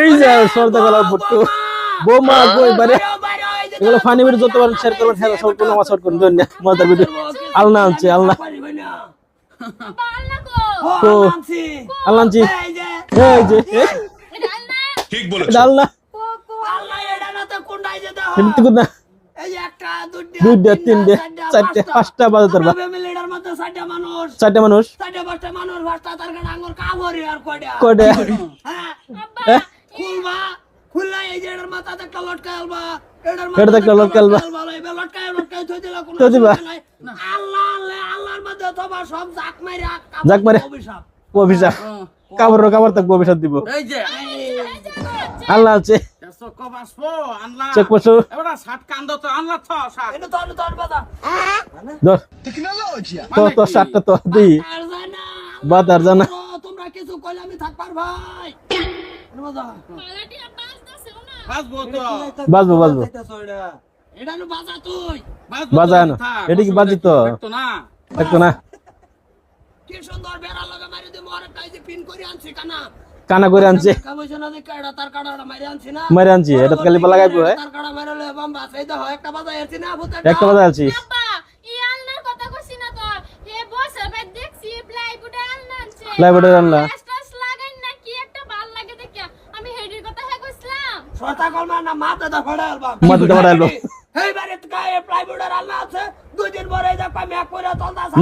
এই যে সর্দা গলার বুট্টু বৌমা কই বারে। এগুলো ফানি ভিডিও যত বার শেয়ার করবেন হ্যাঁ সব কোনো আমার শর্ট করুন ধন্যবাদ মজার ভিডিও আলনা আনছে আলনা। তো আলনা আনছি। এই যে ঠিক বলেছ। এটা আলনা। দুইটা তিনটে চারটে পাঁচটা বাজে তোর মানুষ। চারটে মানুষ কয়টা? হ্যাঁ। হ্যাঁ? খুলবা খুললা এই যে এটার মাথাতে একটা আলবা এটার এটাতে একটা লটকায় আলবা। এবার লটকায় লটকায় থই দিলা কোনো দিবা। আল্লাহ আল্লাহ আল্লাহর মধ্যে তোমার সব জাক মাইরা জাক মাইরা। অভিশাপ। অভিশাপ। কাপড় কাপড় থাকব অভিশাপ দিব। এই যে। আল্লাহ আছে। চেক করছ এবার শার্ট কান্দ তো আনলা তো শার্ট এটা তোর তোর কথা ধর। তো তো সাতটা তো দিই। আর যায় না বাদ আর জানা তোমরা কিছু কইলে আমি থাকবার ভাই। বাজা। বাসবো তো বাজবো বাজবো। বাজা না। এটা কি বাজি তো? তো না একটু না। কি সুন্দর বেড়া লগা মারি দে মরে কাই পিন করে আনছি কানা। কানা করে আনছে। কাবইছে না যে কাড়া তার কাড়াটা মারি আনছি না। মারি আনছি এটা কালি পালা হ্যাঁ? একটা বাজা এরছি না ভূতের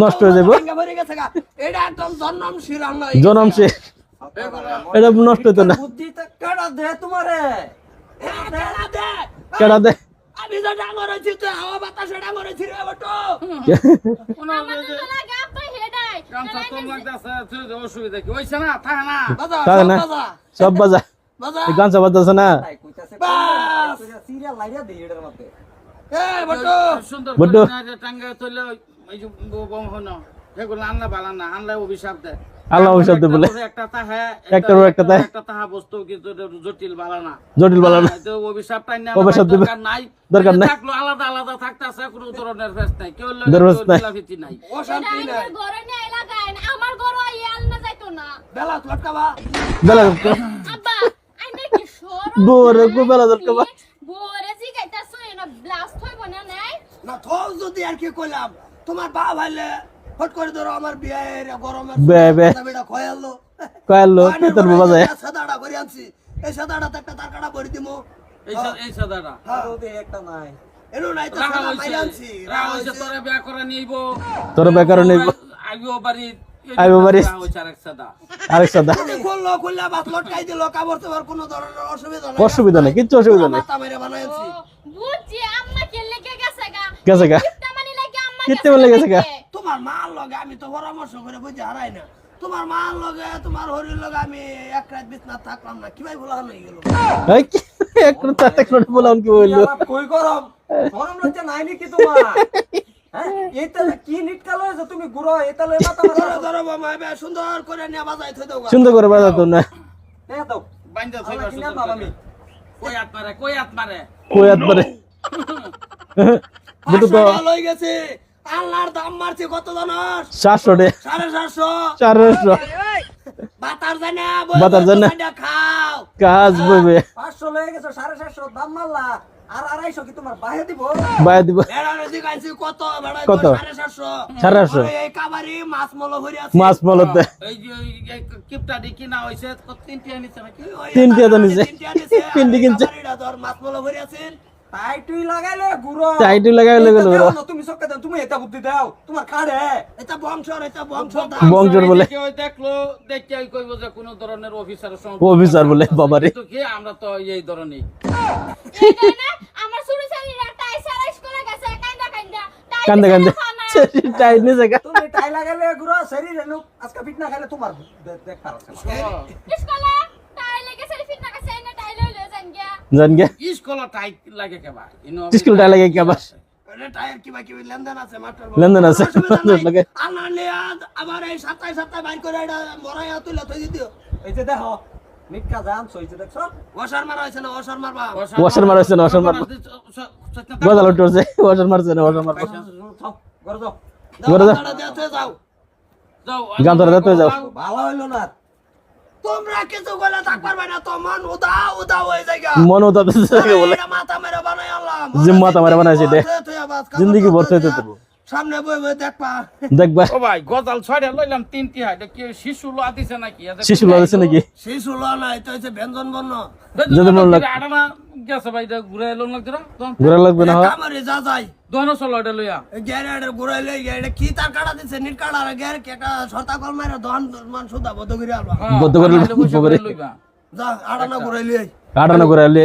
নষ্ট হয়ে যাব। ভরে গেছে গা। এটা একদম জন্ম সে এটা নষ্ট হতো না। কেডা দে তোমারে? দে কেডা দে? আমি তো ডাঙর তুই হাওয়া বাতাসে ডাঙর রে বটো। আমার তো লাগে আব্বা হেডাই গামছা তো লাগতাছে তুই অসুবিধা কি হইছে না থাকে না বাজা সব না বাজা। না। আল্লাহ অভিশাপ দেয় বলে। একটা তাহা একটা তাহে। একটা তাহা বস্তু কিন্তু জটিল বালা না। জটিল বালা না। তো না অভিশাপ দরকার নাই। দরকার নাই। থাকল আলাদা আলাদা থাকতেছে কোনো ধরনের ফেস নাই। কেউ নাই। লাফিতি নাই। অশান্তি নাই। ঘরে নিয়ে লাগাই আমার ঘরে এই আলনা যাইতো না। বেলা লটকাবা বেলা সরো কো বেলা দরকার। বোরে জি গাইতাছো এনা ব্লাস্ট হইব না নাই? না থোক যদি আর কি কইলাম তোমার বা ভাইলে ফট করে ধরো আমার বিয়ে গরমের বে, বে। বেটা খয়ালো কয়ালো পেতর বাবা যায়। সাদাটা করে আনছি। এই সাদাটা তো একটা তার কাটা ভরি দিমু। এই এই সাদাটা। এনো নাই। এলো নাই তো সাদা মাইরা আনছি। রাখা হইছে তোরে বিয়া করে নিব। তোর বেকার নেই আইবো বাড়ি আইবো বাড়ি। অসুবিধা নাই। অসুবিধা নেই কিচ্ছু অসুবিধা নেই। মাথা মেরে বানাইছি। বুঝছি আম্মা কে লেগে গেছে গা। গেছে গা। কিপটা মানি লাগে আম্মা কিপটা মানি গেছে গা। তোমার মার লগে আমি তো পরামর্শ করে বুঝে হারাই না। তোমার মার লগে তোমার হরির লগে আমি এক রাত বিছনা থাকলাম না। কীভাবে বলা হয়ে গেল এই কি? একটু তাতে একটু বলাম কি বলল? কই গরম? গরম লজ্জা নাই নাকি তোমার? হ্যাঁ? সুন্দর করে না। হ্যাঁ সুন্দর বাবা করে। বুটু তো গেছে। আল্লাহর দাম মারছে কত জানাস? সাতশো ডে সাড়ে সাতশো। চারশো। বাতার যায় না বাতার যায় খাও। কাজ বইবে। পাঁচশো লয়ে গেছো সাড়ে সাতশো দাম মারলা। আর আড়াইশো কি তোমার বাইরে দিব? কত? সাড়ে কাবারি মাছ মলো ভরি আছে। মাছ মলতে এই যে ওই এই কিপটা দি কিনা হইছে কত তিনটি আনিছে নাকি? ওই তিনটে তো নিছে। তিনটে কিনছে। তুই লাগাইলে গুড়ো। টাইটু লাগাই এইটা গেল দাও না, তুমি চক্কে দাও তুমি এটা বুদ্ধি দাও তোমার খাড়ে। এটা বংশর এটা বংশর বংশর বলে। কেউ দেখল দেখে কইব যে কোন ধরনের অফিসারের সঙ্গে অফিসার বলে বাবারে। তো কি আমরা তো এই ধরনের আমার টাই সারা গেছে টাই কান্দে কান্দে জায়গা। তুমি টাই লাগাইলে গুড়ো শরীর আজকে পিট না খাইলে তোমার দেখ যান গিয়া জান গে স্কুল টাইট লাগে কেবা স্কুল টাই লাগে কেবা লেনদেন আছে মাস্টার লেনদেন আছে। লাগে। আল্লাহ নিয়ে আবার এই সাতাই সাতাই বাইর করে এটা মরাই তুলে থই দিও এই যে দেখো নিটকা জান সইছে দেখছ? ওসার মারা হয়েছে না ওসার মারবা ওয়াশার মারছে না ওয়াশার মারবো গজাল উঠছে ওয়াশার মারছে না ওয়াশার মারবো যাও, ঘরে যাও। ঘরে যাও। দাও দাও, দাও, যাও। যাও গান ধরে যাও। ভালো হইল না। তোমরা কিছু বলে থাকবার না তো মন উদা উদা হয়ে যায়। মন বলে এটা মাথা মেরে বানাই আল্লাহ যে মাথা মেরে বানাইছে জিন্দগি ভরতে তো। সামনে বই বই দেখবা। দেখবা। ও ভাই গজাল ছয়টা লইলাম তিনটি হয়। কি শিশু লো আতিছে নাকি? এটা শিশু লাগছে নাকি? সেই শুলো না এটা হচ্ছে ব্যঞ্জন বর্ণ। লাগ- আটানা গেছে ভাই এটা ঘুরে এলো না? ঘোরা লাগবে না কামারে যা যায়। দোনো চলো এটা লইয়া। গ্যারেড ঘুরাইলে গ্যারেড কি তার কাটা দিছে? নিট কাটা আর গ্যারেড কে একটা সরতা কল মারে দহন মান সুদা বদ্ধ করে আলবা। হ্যাঁ, বদ্ধ করে এটা পয়সা উপরে। লইবা। যা আড়ানা ঘুরাইলে কাটানো করে আলে